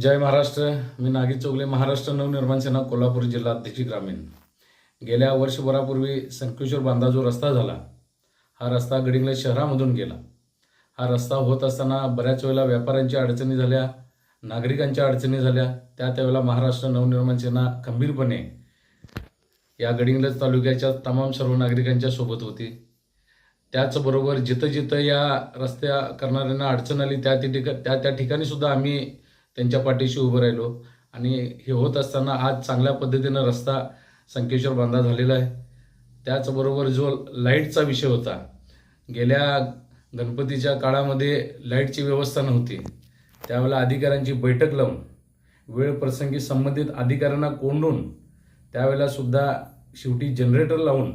जय महाराष्ट्र. मी नागी चोगले महाराष्ट्र नवनिर्माण सेना कोल्हापूर जिल्हा अध्यक्ष ग्रामीण. गेल्या वर्षभरापूर्वी संकेश्वर बांधा जो रस्ता झाला हा रस्ता गडिंगले शहरामधून गेला. हा रस्ता होत असताना बऱ्याच वेळेला व्यापाऱ्यांच्या अडचणी झाल्या नागरिकांच्या अडचणी झाल्या. त्या त्यावेळेला महाराष्ट्र नवनिर्माण सेना खंबीरपणे या गडिंगलज तालुक्याच्या तमाम सर्व नागरिकांच्या सोबत होती. त्याचबरोबर जिथं जिथं या रस्त्या करणाऱ्यांना अडचण आली त्या त्या ठिका त्या त्या ठिकाणी सुद्धा आम्ही त्यांच्या पाठीशी उभं राहिलो. आणि हे होत असताना आज चांगल्या पद्धतीनं रस्ता संकेश्वर बांधा झालेला आहे. त्याचबरोबर जो लाईटचा विषय होता गेल्या गणपतीच्या काळामध्ये लाईटची व्यवस्था नव्हती. त्यावेळेला अधिकाऱ्यांची बैठक लावून वेळ प्रसंगी संबंधित अधिकाऱ्यांना कोंडून त्यावेळेला सुद्धा शेवटी जनरेटर लावून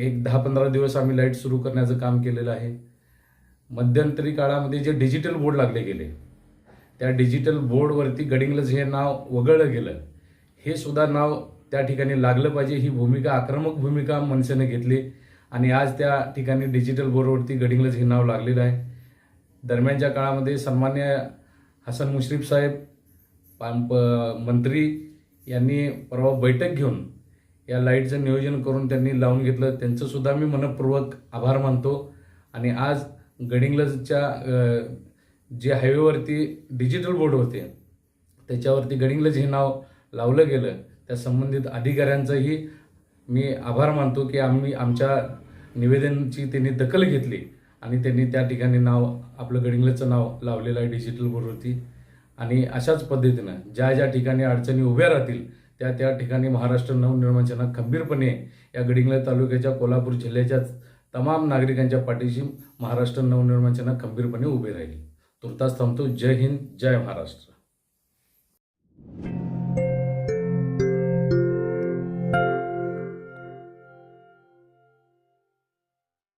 एक दहा पंधरा दिवस आम्ही लाइट सुरू करण्याचं काम केलेलं आहे. मध्यंतरी काळामध्ये जे डिजिटल बोर्ड लागले गेले त्या डिजिटल बोर्डवरती गडिंग्लज हे नाव वगळलं गेलं. हे सुद्धा नाव त्या ठिकाणी लागलं पाहिजे. ही भूमिका आक्रमक भूमिका मनसेने घेतली. आणि आज त्या ठिकाणी डिजिटल बोर्डवरती गडिंग्लज हे नाव लागलेलं आहे. दरम्यानच्या काळामध्ये सन्मान्य हसन मुश्रीफ साहेब मंत्री यांनी परवा बैठक घेऊन या लाईटचं नियोजन करून त्यांनी लावून घेतलं. त्यांचंसुद्धा मी मनपूर्वक आभार मानतो. आणि आज गडिंग्लजच्या जे हायवेवरती डिजिटल बोर्ड होते त्याच्यावरती गडिंग्लज हे नाव लावलं गेलं. त्या संबंधित अधिकाऱ्यांचंही मी आभार मानतो की आम्ही आमच्या निवेदनची त्यांनी दखल घेतली आणि त्यांनी त्या ठिकाणी नाव आपलं गडिंग्लजचं नाव लावलेलं आहे डिजिटल बोर्डवरती आणि अशाच पद्धतीनं ज्या ज्या ठिकाणी अडचणी उभ्या राहतील त्या त्या ठिकाणी महाराष्ट्र नवनिर्माण खंबीरपणे या गडिंग्लज तालुक्याच्या कोल्हापूर जिल्ह्याच्या तमाम नागरिकांच्या पाठीशी महाराष्ट्र नवनिर्माण खंबीरपणे उभे राहील. तुर्तास थांबतो. जय हिंद जय महाराष्ट्र.